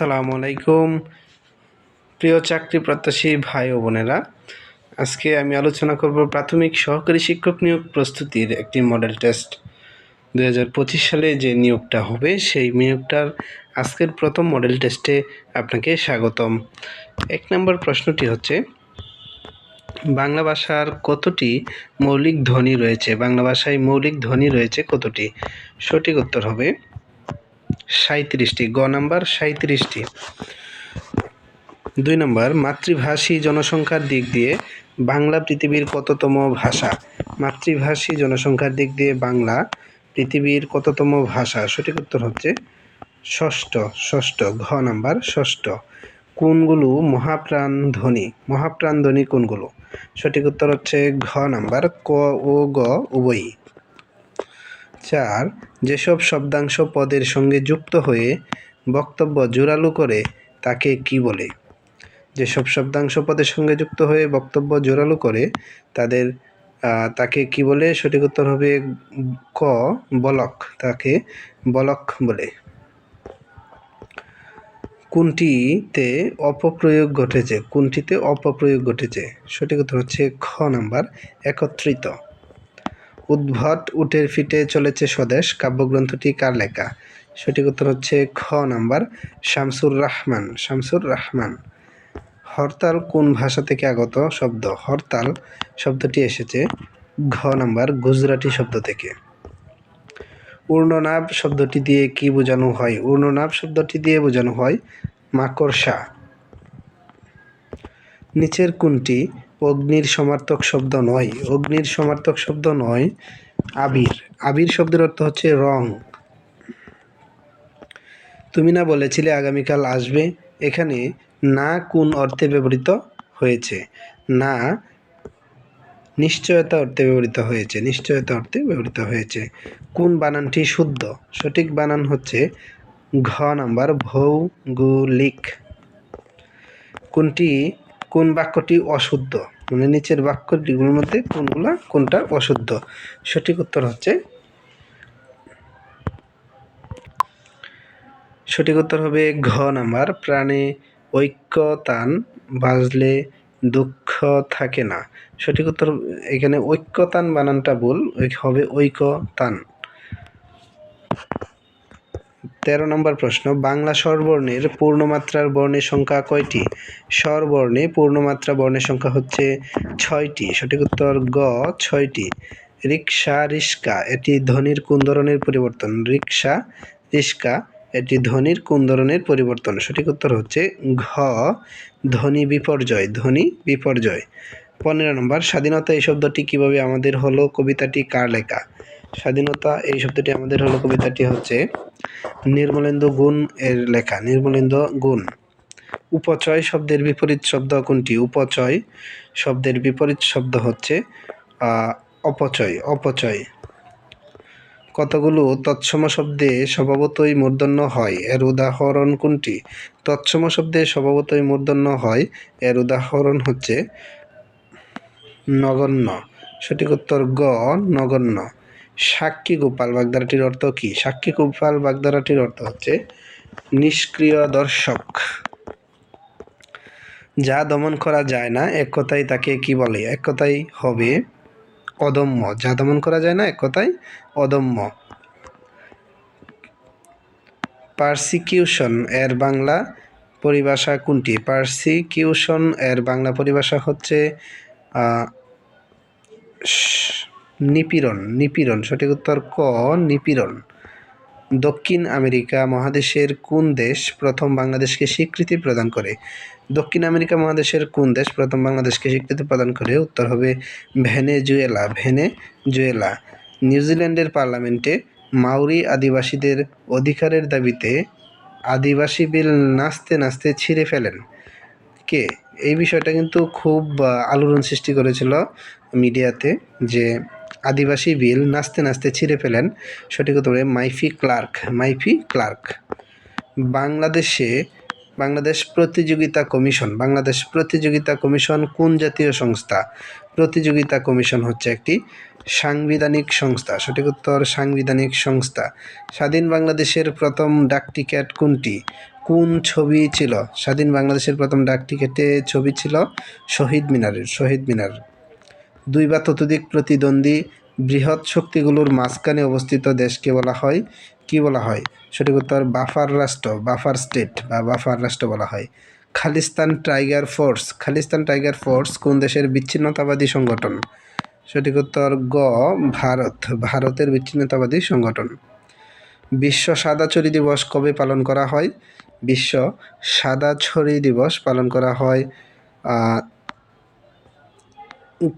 আসসালামু আলাইকুম। প্রিয় চাকরি প্রত্যাশী ভাই ও বোনেরা, আজকে আমি আলোচনা করব প্রাথমিক সহকারী শিক্ষক নিয়োগ প্রস্তুতির একটি মডেল টেস্ট দু হাজার পঁচিশ সালে যে নিয়োগটা হবে, সেই নিয়োগটার আজকের প্রথম মডেল টেস্টে আপনাকে স্বাগতম। এক নম্বর প্রশ্নটি হচ্ছে, বাংলা ভাষার কতটি মৌলিক ধ্বনি রয়েছে? বাংলা ভাষায় মৌলিক ধ্বনি রয়েছে কতটি? সঠিক উত্তর হবে সাঁত্রিশটি, গ নাম্বার সাঁত্রিশটি। দুই নম্বর, মাতৃভাষী জনসংখ্যার দিক দিয়ে বাংলা পৃথিবীর কততম ভাষা? মাতৃভাষী জনসংখ্যার দিক দিয়ে বাংলা পৃথিবীর কততম ভাষা? সঠিক উত্তর হচ্ছে ষষ্ঠ ষষ্ঠ, ঘ নাম্বার ষষ্ঠ। কোনগুলো মহাপ্রাণ ধ্বনি? মহাপ্রাণ ধ্বনি কোনগুলো? সঠিক উত্তর হচ্ছে ঘ নাম্বার, ক ও গ, উভয়ই। চার যেসব শব্দাংশ পদের সঙ্গে যুক্ত হয়ে বক্তব্য জোরালো করে তাকে কি বলে? যেসব শব্দাংশ পদের সঙ্গে যুক্ত হয়ে বক্তব্য জোরালো করে তাদের তাকে কি বলে? সঠিক উত্তর হবে ক, বলক। তাকে বলক বলে। কোনটিতে অপপ্রয়োগ ঘটেছে? কোনটিতে অপপ্রয়োগ ঘটেছে? সঠিক উত্তর হচ্ছে খ নাম্বার, একত্রিত। উদ্ভট উটের ফিটে চলেছে স্বদেশ, কাব্যগ্রন্থটি কার লেখা? সঠিক উত্তর হচ্ছে খ নাম্বার, শামসুর রহমান শামসুর রহমান। হরতাল কোন ভাষা থেকে আগত শব্দ? হরতাল শব্দটি এসেছে ঘ নাম্বার, গুজরাটি শব্দ থেকে। উর্ণনাভ শব্দটি দিয়ে কি বোঝানো হয়? উর্ণনাভ শব্দটি দিয়ে বোঝানো হয় মাকড়সা। নিচের কোনটি অগ্নির সমার্থক শব্দ নয়। অগ্নির সমার্থক শব্দ নয়, আবির। আবির শব্দের অর্থ হচ্ছে রং। তুমি না বলেছিলে আগামীকাল আসবে। এখানে না কোন অর্থে ব্যবহৃত হয়েছে? না নিশ্চয়তা অর্থে ব্যবহৃত হয়েছে। নিশ্চয়তা অর্থে ব্যবহৃত হয়েছে। কোন বানানটি শুদ্ধ? সঠিক বানান হচ্ছে ঘ নাম্বার ভৌগোলিক। কোনটি কোন বাক্যটি অশুদ্ধ? মানে নিচের বাক্যটিগুলোর মধ্যে কোনগুলা, কোনটা অশুদ্ধ? সঠিক উত্তর হচ্ছে সঠিক উত্তর হবে ঘ নাম্বার। প্রাণে ঐক্যতান বাজলে দুঃখ থাকে না। সঠিক উত্তর এখানে ঐক্যতান বানানটা ভুল হবে ঐক্যতান তেরো নম্বর প্রশ্ন, বাংলা স্বরবর্ণের পূর্ণমাত্রার বর্ণের সংখ্যা কয়টি? স্বরবর্ণে পূর্ণমাত্রা বর্ণের সংখ্যা হচ্ছে ছয়টি। সঠিক উত্তর গ, ছয়টি। রিক্সা রিস্কা এটি ধ্বনির কোন ধরনের পরিবর্তন? রিক্সা রিস্কা এটি ধ্বনির কোন ধরনের পরিবর্তন? সঠিক উত্তর হচ্ছে ঘ, ধ্বনি বিপর্যয় ধ্বনি বিপর্যয়। পনেরো নম্বর, স্বাধীনতা এই শব্দটি কীভাবে আমাদের হলো? কবিতাটি কার লেখা? স্বাধীনতা, এই শব্দটি আমাদের হলো কবিতাটি হচ্ছে নির্মলেন্দু গুণ এর লেখা। নির্মলেন্দু গুণ। উপচয় শব্দের বিপরীত শব্দ কোনটি? উপচয় শব্দের বিপরীত শব্দ হচ্ছে অপচয় অপচয়। কতগুলো তৎসম শব্দে স্বভাবতই মূর্ধন্য হয়, এর উদাহরণ কোনটি? তৎসম শব্দে স্বভাবতই মূর্ধন্য হয়, এর উদাহরণ হচ্ছে, নগণ্য। সঠিক উত্তর গ, নগণ্য। সাক্ষী গোপাল বাগধারাটির অর্থ কি? সাক্ষী গোপাল বাগধারাটির অর্থ হচ্ছে নিষ্ক্রিয় দর্শক। যা দমন করা যায় না, এক কথায় তাকে কি বলে? এক কথায় হবে অদম্য। যা দমন করা যায় না, এক কথায় অদম্য। পার্সিকিউশন এর বাংলা পরিভাষা কোনটি? পার্সিকিউশন এর বাংলা পরিভাষা হচ্ছে নিপীড়ন নিপীড়ন, সঠিক উত্তর ক, নিপীড়ন। দক্ষিণ আমেরিকা মহাদেশের কোন দেশ প্রথম বাংলাদেশকে স্বীকৃতি প্রদান করে? দক্ষিণ আমেরিকা মহাদেশের কোন দেশ প্রথম বাংলাদেশকে স্বীকৃতি প্রদান করে? উত্তর হবে ভেনেজুয়েলা ভেনেজুয়েলা। নিউজিল্যান্ডের পার্লামেন্টে মাউরি আদিবাসীদের অধিকারের দাবিতে আদিবাসী বিল নাচতে নাচতে ছিঁড়ে ফেলেন। কে? এই বিষয়টা কিন্তু খুব আলোড়ন সৃষ্টি করেছিল মিডিয়াতে যে আদিবাসী বিল নাচতে নাচতে ছিঁড়ে ফেলেন। সঠিক উত্তর মাইফি ক্লার্ক মাইফি ক্লার্ক। বাংলাদেশে, বাংলাদেশ প্রতিযোগিতা কমিশন, বাংলাদেশ প্রতিযোগিতা কমিশন কোন জাতীয় সংস্থা? প্রতিযোগিতা কমিশন হচ্ছে একটি সাংবিধানিক সংস্থা। সঠিক উত্তর, সাংবিধানিক সংস্থা। স্বাধীন বাংলাদেশের প্রথম ডাক টিকেট কোনটি? কোন ছবি ছিল? স্বাধীন বাংলাদেশের প্রথম ডাক টিকেটে ছবি ছিল শহীদ মিনারের, শহীদ মিনার। দুই বা ততোধিক প্রতিদ্বন্দ্বী বৃহৎ শক্তিগুলোর মাঝখানে অবস্থিত দেশকে বলা হয়, কি বলা হয়? সঠিক উত্তর, বাফার রাষ্ট্র, বাফার স্টেট বা বাফার রাষ্ট্র বলা হয়। Khalistan Tiger Force, Khalistan Tiger Force কোন দেশের বিচ্ছিন্নতাবাদী সংগঠন? সঠিক উত্তর, গ, ভারত, ভারতের বিচ্ছিন্নতাবাদী সংগঠন। বিশ্ব সাদাছড়ি দিবস কবে পালন করা হয়? বিশ্ব সাদাছড়ি দিবস পালন করা হয়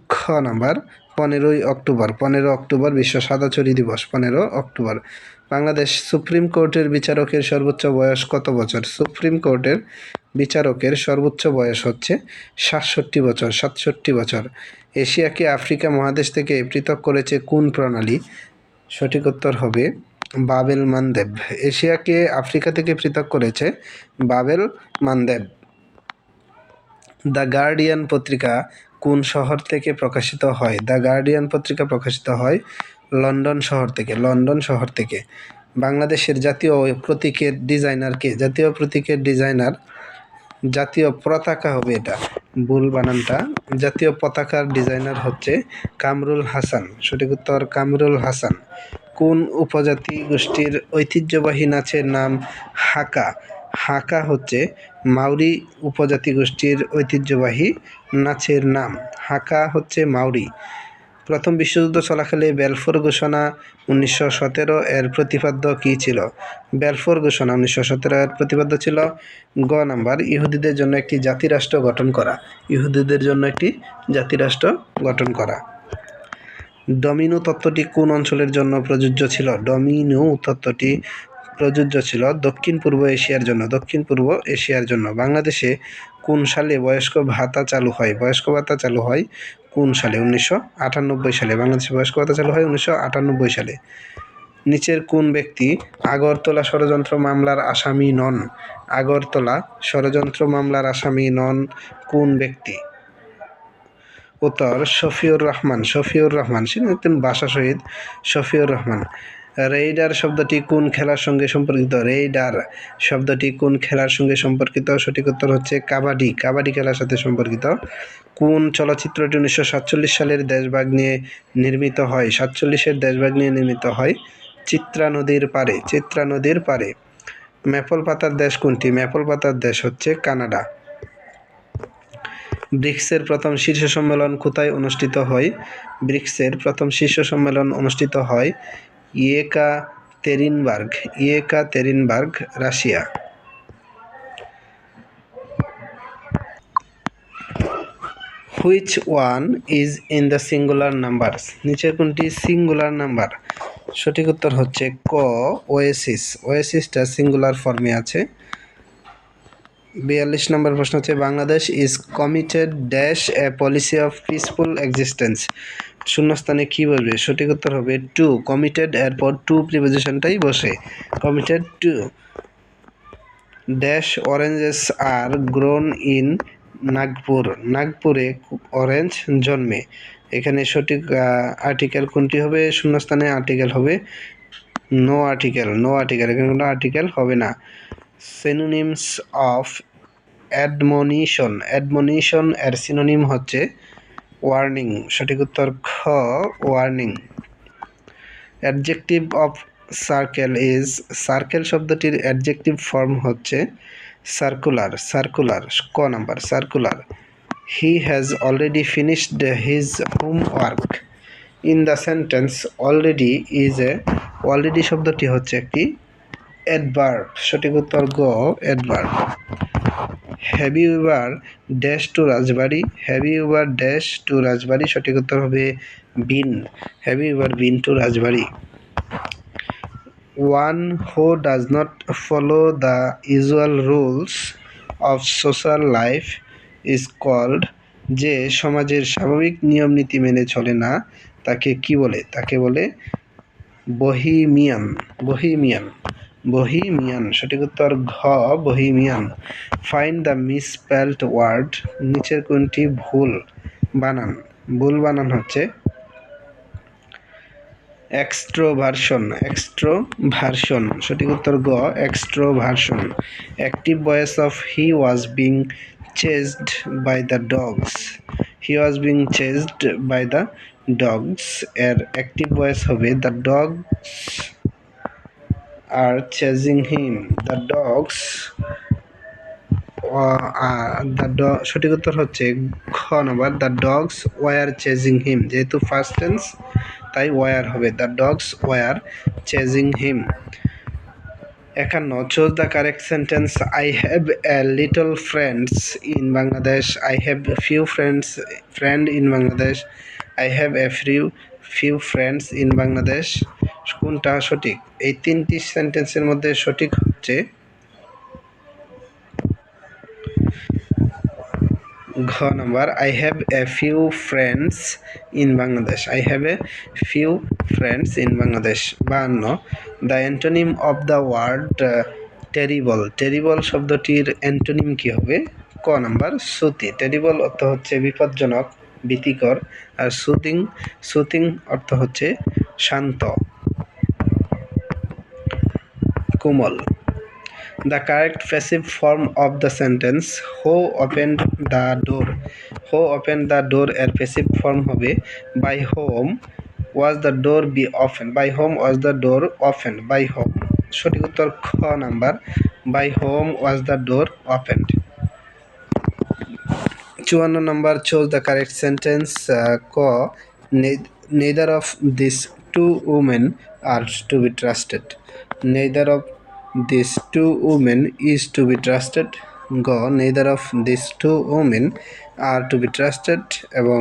খ নাম্বার পনেরোই অক্টোবর। পনেরো অক্টোবর বিশ্ব সাদাছড়ি দিবস, পনেরো অক্টোবর। বাংলাদেশ সুপ্রিম কোর্টের বিচারকের সর্বোচ্চ বয়স কত বছর? সুপ্রিম কোর্টের বিচারকের সর্বোচ্চ বয়স হচ্ছে সাতষট্টি বছর সাতষট্টি বছর। এশিয়াকে আফ্রিকা মহাদেশ থেকে পৃথক করেছে কোন প্রণালী? সঠিক উত্তর হবে বাবেল মানদেব। এশিয়াকে আফ্রিকা থেকে পৃথক করেছে বাবেল মানদেব। দ্য গার্ডিয়ান পত্রিকা কোন শহর থেকে প্রকাশিত হয়? দ্য গার্ডিয়ান পত্রিকা প্রকাশিত হয় লন্ডন শহর থেকে, লন্ডন শহর থেকে। বাংলাদেশের জাতীয় প্রতীকের ডিজাইনারকে জাতীয় প্রতীকের ডিজাইনার, জাতীয় পতাকা হবে এটা ভুল বানানটা। জাতীয় পতাকার ডিজাইনার হচ্ছে কামরুল হাসান। সঠিক উত্তর, কামরুল হাসান। কোন উপজাতি গোষ্ঠীর ঐতিহ্যবাহী নাচের নাম হাকা? হাকা হচ্ছে মাউরি উপজাতি গোষ্ঠীর ঐতিহ্যবাহী নাচের নাম। হাকা হচ্ছে মাউরি। প্রথম বিশ্বযুদ্ধ চলাকালে বেলফোর ঘোষণা উনিশশো সতেরো এর প্রতিপাদ্য কী ছিল? বেলফোর ঘোষণা উনিশশো সতেরো এর প্রতিপাদ্য ছিল, গ নাম্বার, ইহুদিদের জন্য একটি জাতিরাষ্ট্র গঠন করা। ইহুদিদের জন্য একটি জাতিরাষ্ট্র গঠন করা। ডমিনো তত্ত্বটি কোন অঞ্চলের জন্য প্রযোজ্য ছিল? ডমিনো তত্ত্বটি প্রযোজ্য ছিল দক্ষিণ পূর্ব এশিয়ার জন্য, দক্ষিণ পূর্ব এশিয়ার জন্য। বাংলাদেশে কোন সালে বয়স্ক ভাতা চালু হয়? বয়স্ক ভাতা চালু হয় কোন সালে? উনিশশো আটানব্বই সালে। বাংলাদেশে বয়স্ক ভাতা চালু হয় উনিশশো আটানব্বই সালে। নিচের কোন ব্যক্তি আগরতলা ষড়যন্ত্র মামলার আসামি নন? আগরতলা ষড়যন্ত্র মামলার আসামি নন কোন ব্যক্তি? উত্তর, শফিউর রহমান। শফিউর রহমান। তিনি বাসা শহীদ শফিউর রহমান। রেইডার শব্দটি কোন খেলার সঙ্গে সম্পর্কিত? রেইডার শব্দটি কোন খেলার সঙ্গে সম্পর্কিত? সঠিক উত্তর হচ্ছে কাবাডি। কাবাডি খেলার সাথে সম্পর্কিত। কোন চলচ্চিত্রটি উনিশশো সাতচল্লিশ সালের দেশভাগ নিয়ে নির্মিত হয়? সাতচল্লিশের দেশভাগ নিয়ে নির্মিত হয় চিত্রা নদীর পারে চিত্রা নদীর পারে ম্যাপল পাতার দেশ কোনটি? ম্যাপল পাতার দেশ হচ্ছে কানাডা। ব্রিক্সের প্রথম শীর্ষ সম্মেলন কোথায় অনুষ্ঠিত হয়? ব্রিক্সের প্রথম শীর্ষ সম্মেলন অনুষ্ঠিত হয় Yekaterinburg Yekaterinburg, Russia. Which one is in the singular numbers নিচের কোনটি সিঙ্গুলার নাম্বার সঠিক উত্তর হচ্ছে ক ওয়েসিস ওয়েসিসটা সিঙ্গুলার ফর্মে আছে। বিয়াল্লিশ নম্বর প্রশ্ন হচ্ছে, Bangladesh is committed dash a policy of peaceful existence শূন্যস্থানে কী বলবে? সঠিক উত্তর হবে টু। কমিটেড এরপর টু প্রিপোজিশনটাই বসে। Committed to dash oranges are grown in Nagpur নাগপুরে orange জন্মে। এখানে সঠিক আর্টিকেল কোনটি হবে? শূন্যস্থানে আর্টিকেল হবে। নো আর্টিকেল নো আর্টিকেল এখানে কোনো আর্টিকেল হবে না। সিনোনিমস অফ অ্যাডমনিশন অ্যাডমনিশন এর সিনোনিম হচ্ছে ওয়ার্নিং সঠিক উত্তর খ warning adjective of circle is circle শব্দটির অ্যাডজেক্টিভ ফর্ম হচ্ছে সার্কুলার সার্কুলার ক number circular he has already finished his homework in the sentence already is a already শব্দটি হচ্ছে একটি অ্যাডভার্ব সঠিক উত্তর গ adverb have you ever dash to Rajbari have you ever dash to Rajbari সঠিক উত্তর হবে been have you ever been to Rajbari one who does not follow the usual rules of social life is called যে সমাজের স্বাভাবিক নিয়ম নীতি মেনে চলে না, তাকে কি বলে? তাকে বলে বহিমিয়ান বহিমিয়ান বহিমিয়ান সঠিক উত্তর ঘ bohemian find the misspelt word নিচের কোনটি ভুল বানান। ভুল বানান হচ্ছে এক্সট্রোভার্সন এক্সট্রোভার্সন সঠিক উত্তর গ extroversion active voice of he was being chased by the dogs he was being chased by the dogs এর অ্যাক্টিভ ভয়েস হবে the dogs are chasing him the dogs the ড সঠিক উত্তর হচ্ছে খ নম্বর। The dogs were chasing him যেহেতু first tense তাই were হবে। The dogs were chasing him একান্ন choose the correct sentence I have a little friends in Bangladesh I have few friends friend in Bangladesh I have a few few friends in Bangladesh কোনটা সঠিক? এই তিনটি সেন্টেন্সের মধ্যে সঠিক হচ্ছে ঘ নম্বর I have a few friends in Bangladesh I have a few friends in Bangladesh বাহান্ন the antonym of the word terrible terrible শব্দটির অ্যান্টোনিম কি হবে? ক নাম্বার সুতি টেরিবল অর্থ হচ্ছে বিপজ্জনক, ভীতিকর, আর সুতিং সুতিং অর্থ হচ্ছে শান্ত। কোমল। The correct passive form of the sentence who open the door who open the door এর ফেসিভ ফর্ম হবে by whom was the door be opened by whom was the door opened by whom সঠিক উত্তর খ number by whom was the door open চুয়ান্ন number choose the correct sentence ক neither of this two women are to be trusted neither of these two women is to be trusted গ neither of these two women are to be trusted এবং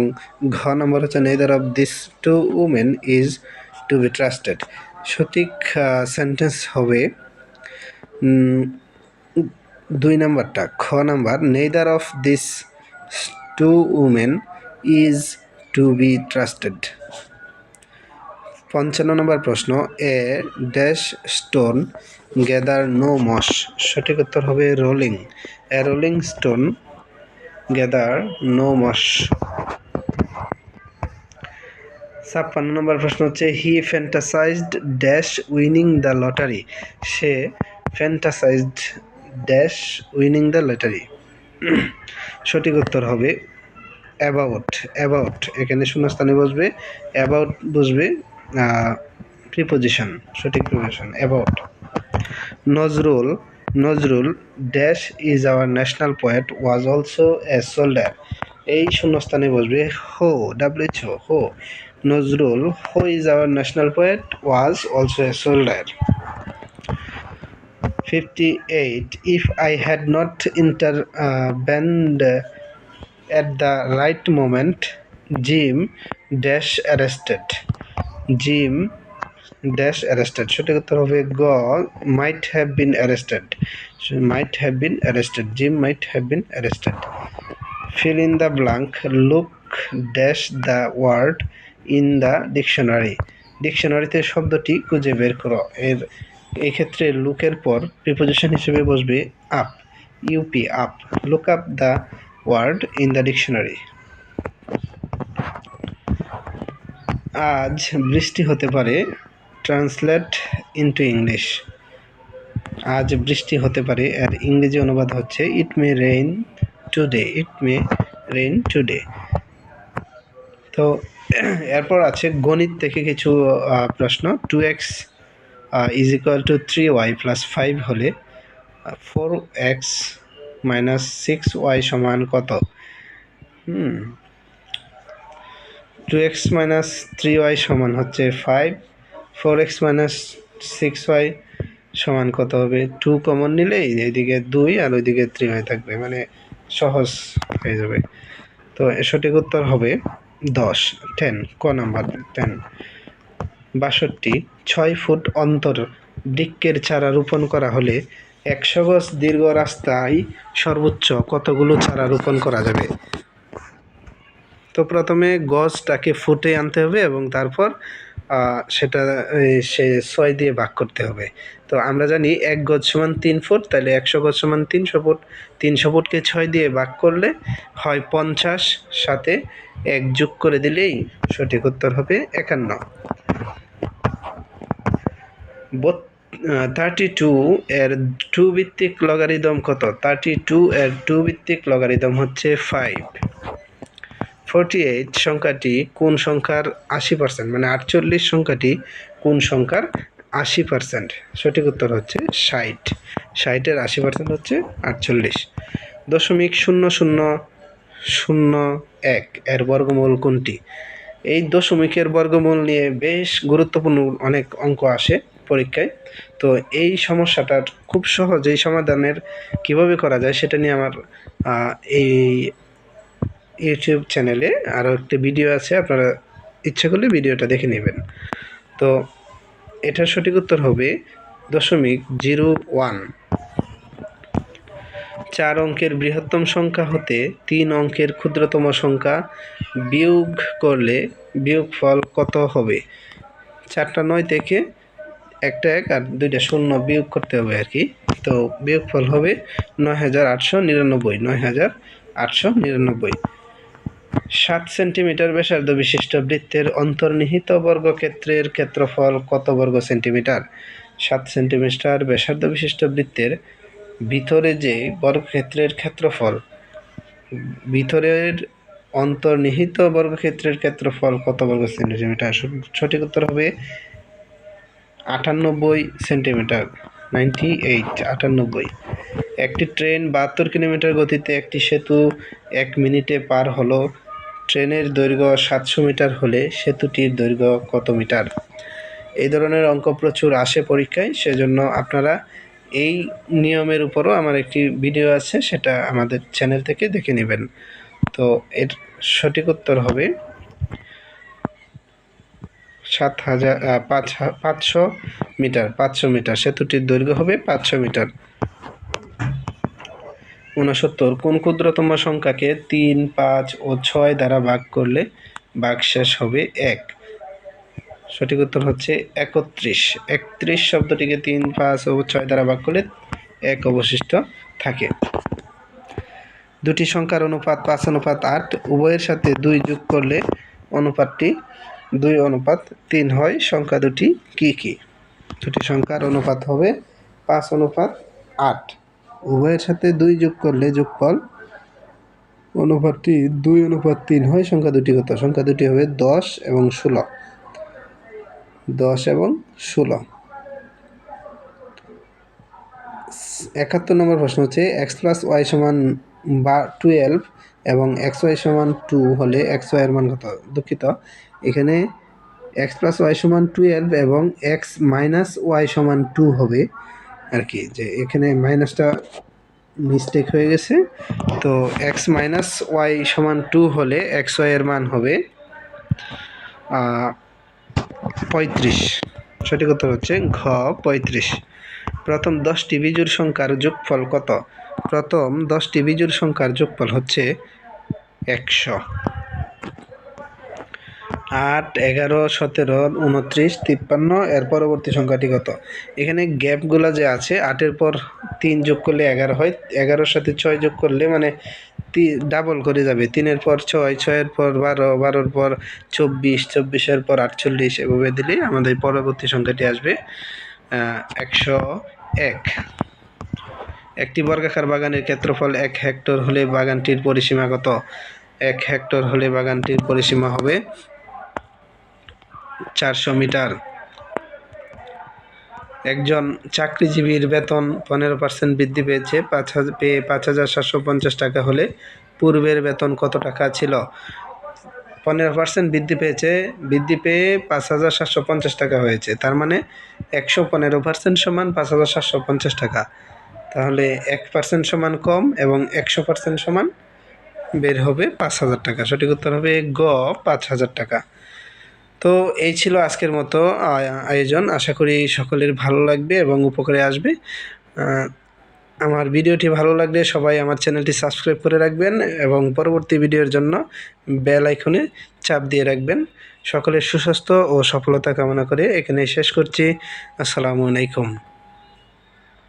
ঘ number হচ্ছে neither of these two women is to be trusted সঠিক sentence হবে দুই নাম্বারটা খ number neither of this two women is to be trusted পঞ্চান্ন নম্বর প্রশ্ন, a dash stone gather no moss সঠিক উত্তর হবে rolling. A rolling stone gather no moss ছাপ্পান্ন নম্বর প্রশ্ন হচ্ছে, he fantasized dash winning the lottery. Say fantasized dash winning the lottery. সঠিক উত্তর হবে অ্যাবাউট। অ্যাবাউট। এখানে শূন্যস্থানে বসবে। অ্যাবাউট বসবে প্রিপোজিশন সঠিক preposition about Nazrul Nazrul dash is our national poet was also a soldier এই শূন্যস্থানে বসবে who ডাব্লিউচ who. Nazrul, who is our national poet was also a soldier fifty 58 if i had not intervened at the right moment, jim dash arrested. Jim dash arrested সঠিক উত্তর হবে গ might have been arrested might have been arrested Jim might have been arrested fill in the blank look dash the word in the dictionary ডিকশনারিতে শব্দটি খুঁজে বের করো। এর, এক্ষেত্রে লুকের পর প্রিপোজিশন হিসেবে বসবে up U P up look up the word in the dictionary আজ বৃষ্টি হতে পারে ট্রান্সলেট ইনটু ইংলিশ আজ বৃষ্টি হতে পারে এর ইংরেজি অনুবাদ হচ্ছে it may rain today it may rain today তো, এরপর আছে, গণিত থেকে কিছু প্রশ্ন। Two x is equal to three y plus five হলে four x minus six y সমান কত? হুম two x minus three y সমান হচ্ছে five four x minus six y সমান কত হবে? টু কমন নিলেই এইদিকে দুই আর ওইদিকে থ্রি হয়ে থাকবে মানে সহজ হয়ে যাবে। তো সঠিক উত্তর হবে দশ টেন ক নাম্বার টেন বাষট্টি, ছয় ফুট অন্তর বৃক্ষের চারা রোপণ করা হলে একশো গজ দীর্ঘ রাস্তায় সর্বোচ্চ কতগুলো চারা রোপণ করা যাবে? তো প্রথমে গজটাকে ফুটে আনতে হবে এবং তারপর সেটা সে ছয় দিয়ে ভাগ করতে হবে। তো আমরা জানি এক গজ সমান তিন ফুট, তাহলে একশো গজ সমান তিনশো ফুট। তিনশো ফুটকে ছয় দিয়ে ভাগ করলে হয় পঞ্চাশ, সাথে এক যোগ করে দিলেই সঠিক উত্তর হবে একান্ন। থার্টি টু এর টু ভিত্তিক লগারিদম কত? থার্টি টু এর টু ভিত্তিক লগারিদম হচ্ছে ফাইভ ফোরটি এইট সংখ্যাটি কোন সংখ্যার আশি পার্সেন্ট মানে আটচল্লিশ সংখ্যাটি কোন সংখ্যার আশি পার্সেন্ট সঠিক উত্তর হচ্ছে ষাট। ষাটের আশি পার্সেন্ট হচ্ছে আটচল্লিশ। দশমিক শূন্য শূন্য শূন্য এক এর বর্গমূল কোনটি? এই দশমিকের বর্গমূল নিয়ে বেশ গুরুত্বপূর্ণ অনেক অঙ্ক আসে পরীক্ষায়। তো এই সমস্যাটার খুব সহজেই সমাধানের কীভাবে করা যায় সেটা নিয়ে আমার এই ইউটিউব চ্যানেলে আরও একটি ভিডিও আছে, আপনারা ইচ্ছা করলে ভিডিওটা দেখে নেবেন। তো এটার সঠিক উত্তর হবে দশমিক জিরো ওয়ান। চার অঙ্কের বৃহত্তম সংখ্যা হতে তিন অঙ্কের ক্ষুদ্রতম সংখ্যা বিয়োগ করলে বিয়োগফল কত হবে? চারটা নয় থেকে একটা এক আর দুইটা শূন্য বিয়োগ করতে হবে আর কি। তো বিয়োগফল হবে নয় হাজার আটশো নিরানব্বই, নয় হাজার আটশো নিরানব্বই। সাত সেন্টিমিটার ব্যাসার্ধ বিশিষ্ট বৃত্তের অন্তর্নিহিত বর্গক্ষেত্রের ক্ষেত্রফল কত বর্গ সেন্টিমিটার? সাত সেন্টিমিটার ব্যাসার্ধ বিশিষ্ট বৃত্তের ভিতরে যে বর্গক্ষেত্রের ক্ষেত্রফল, ভিতরের অন্তর্নিহিত বর্গক্ষেত্রের ক্ষেত্রফল কত বর্গ সেন্টিমিটার? সঠিক উত্তর হবে আটানব্বই সেন্টিমিটার, নাইনটি এইট, আটানব্বই। একটি ট্রেন বাহাত্তর কিলোমিটার গতিতে একটি সেতু এক মিনিটে পার হলো। ট্রেনের দৈর্ঘ্য সাতশো মিটার হলে সেতুটির দৈর্ঘ্য কত মিটার? এই ধরনের অঙ্ক প্রচুর আসে পরীক্ষায়, সেজন্য আপনারা এই নিয়মের উপরও আমার একটি ভিডিও আছে, সেটা আমাদের চ্যানেল থেকে দেখে নেবেন। তো এর সঠিক উত্তর হবে সাত হাজার পাঁচ, পাঁচশো মিটার পাঁচশো মিটার। সেতুটির দৈর্ঘ্য হবে পাঁচশো মিটার। ঊনসত্তর। কোন ক্ষুদ্রতম সংখ্যাকে তিন, পাঁচ ও ছয় দ্বারা ভাগ করলে ভাগশেষ হবে এক? সঠিক উত্তর হচ্ছে একত্রিশ। একত্রিশ শব্দটিকে তিন, পাঁচ ও ছয় দ্বারা ভাগ করলে এক অবশিষ্ট থাকে। দুটি সংখ্যার অনুপাত পাঁচ, অনুপাত আট, উভয়ের সাথে দুই যোগ করলে অনুপাতটি দুই, অনুপাত তিন হয়। সংখ্যা দুটি কি কি? দুটি সংখ্যার অনুপাত হবে পাঁচ, অনুপাত আট। উভয়ের সাথে দুই যোগ করলে যোগফল অনুপাতটি দুই অনুপাত তিন হয়, সংখ্যা দুটি কত? সংখ্যা দুটি হবে দশ এবং ষোলো। দশ এবং ষোলো। একাত্তর নম্বর প্রশ্ন হচ্ছে এক্স প্লাস ওয়াই সমান বা টুয়েলভ এবং এক্স ওয়াই সমান টু হলে এক্স ওয়াইয়ের মান কত? দুঃখিত। এখানে এক্স প্লাস ওয়াই সমান টুয়েলভ এবং এক্স মাইনাস ওয়াই সমান টু হবে। আর কি যে এখানে মাইনাসটা মিস্টেক হয়ে গেছে। তো এক্স মাইনাস ওয়াই সমান টু হলে এক্স ওয়াইয়ের মান হবে পঁয়ত্রিশ। সঠিক উত্তর হচ্ছে ঘ, পঁয়ত্রিশ। প্রথম দশটি বিজোড় সংখ্যার যোগফল কত? প্রথম দশটি বিজোড় সংখ্যার যোগফল হচ্ছে একশো। আট, এগারো, সতেরো, উনত্রিশ, তিপ্পান্ন, এর পরবর্তী সংখ্যাটি কত? এখানে গ্যাপগুলো যে আছে, আটের পর তিন যোগ করলে এগারো হয়, এগারোর সাথে ছয় যোগ করলে মানে তি ডাবল করে যাবে। তিনের পর ছয়, ছয়ের পর বারো, বারোর পর চব্বিশ, চব্বিশের পর আটচল্লিশ, এভাবে দিলে আমাদের পরবর্তী সংখ্যাটি আসবে একশো এক। একটি বর্গাকার বাগানের ক্ষেত্রফল এক হেক্টর হলে বাগানটির পরিসীমা কত? এক হেক্টর হলে বাগানটির পরিসীমা হবে চারশো মিটার। একজন চাকরিজীবীর বেতন পনেরো পার্সেন্ট বৃদ্ধি পেয়েছে, পাঁচ হাজার পেয়ে পাঁচ হাজার সাতশো পঞ্চাশ টাকা হলে পূর্বের বেতন কত টাকা ছিল? পনেরো পার্সেন্ট বৃদ্ধি পেয়েছে, বৃদ্ধি পেয়ে পাঁচ হাজার সাতশো পঞ্চাশ টাকা হয়েছে। তার মানে একশো পনেরো পার্সেন্ট সমান পাঁচ হাজার সাতশো পঞ্চাশ টাকা। তাহলে এক পার্সেন্ট সমান কম এবং একশো পার্সেন্ট সমান বের হবে পাঁচ হাজার টাকা। সঠিক উত্তর হবে গ, পাঁচ হাজার টাকা। তো এই ছিল আজকের মতো আয়োজন। আশা করি সকলের ভালো লাগবে এবং উপকারে আসবে। আমার ভিডিওটি ভালো লাগলে সবাই আমার চ্যানেলটি সাবস্ক্রাইব করে রাখবেন এবং পরবর্তী ভিডিওর জন্য বেল আইকনে চাপ দিয়ে রাখবেন। সকলের সুস্বাস্থ্য ও সফলতা কামনা করে এখানে শেষ করছি। আসসালামু আলাইকুম।